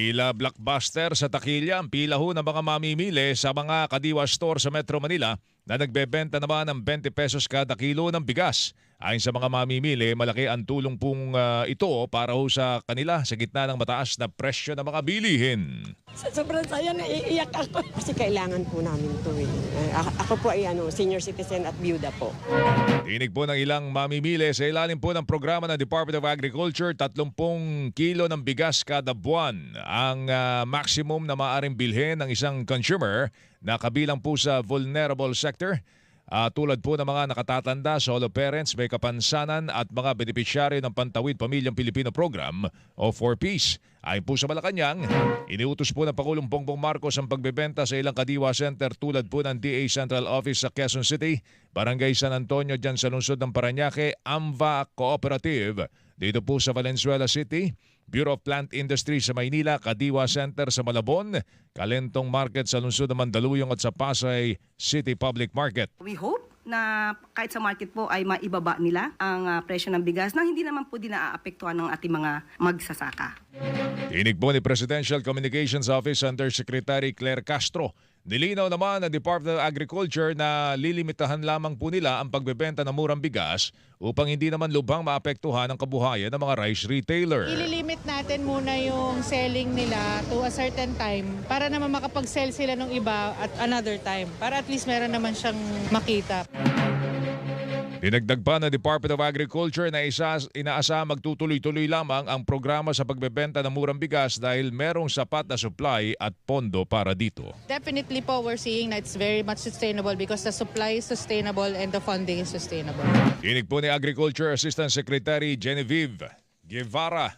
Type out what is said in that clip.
Pila blockbuster sa takilya ang pila ho ng mga mamimili sa mga kadiwa store sa Metro Manila na nagbebenta naman ng 20 pesos kada kilo ng bigas. Ayon sa mga mamimili, malaki ang tulong pong ah, ito para ho sa kanila sa gitna ng mataas na presyo ng mga bilihin. Sa sobrang saya, naiiyak ako. Kasi kailangan po namin to eh. Eh, Ako, po ay ano, senior citizen at byuda po. Tinig po ng ilang mamimili sa ilalim po ng programa ng Department of Agriculture, 30 kilo ng bigas kada buwan ang ah, maximum na maaaring bilhin ng isang consumer na kabilang po sa vulnerable sector. Ah, tulad po ng mga nakatatanda, solo parents, may kapansanan at mga benepisyaryo ng Pantawid Pamilyang Pilipino Program o 4Ps. Ayon po sa Malacanang, iniutos po ng Pangulong Bongbong Marcos ang pagbebenta sa ilang kadiwa center tulad po ng DA Central Office sa Quezon City, Barangay San Antonio dyan sa lungsod ng Paranaque, AMVA Cooperative. Dito po sa Valenzuela City, Bureau of Plant Industry sa Maynila, Kadiwa Center sa Malabon, Kalentong Market sa lungsod ng Mandaluyong at sa Pasay City Public Market. We hope na kahit sa market po ay maibaba nila ang ah, presyo ng bigas nang hindi naman po din naaapektuhan ng ating mga magsasaka. Tinig po ni Presidential Communications Office Undersecretary Claire Castro. Nilinaw naman ng Department of Agriculture na lilimitahan lamang po nila ang pagbebenta ng murang bigas upang hindi naman lubhang maapektuhan ang kabuhayan ng mga rice retailer. Ililimit natin muna yung selling nila to a certain time para naman makapag-sell sila ng iba at another time. Para at least meron naman siyang makita. Dinagdag pa ng Department of Agriculture na isa, inaasa magtutuloy-tuloy lamang ang programa sa pagbebenta ng murang bigas dahil merong sapat na supply at pondo para dito. Definitely po, we're seeing na it's very much sustainable because the supply is sustainable and the funding is sustainable. Tinig po ni Agriculture Assistant Secretary Genevieve Guevara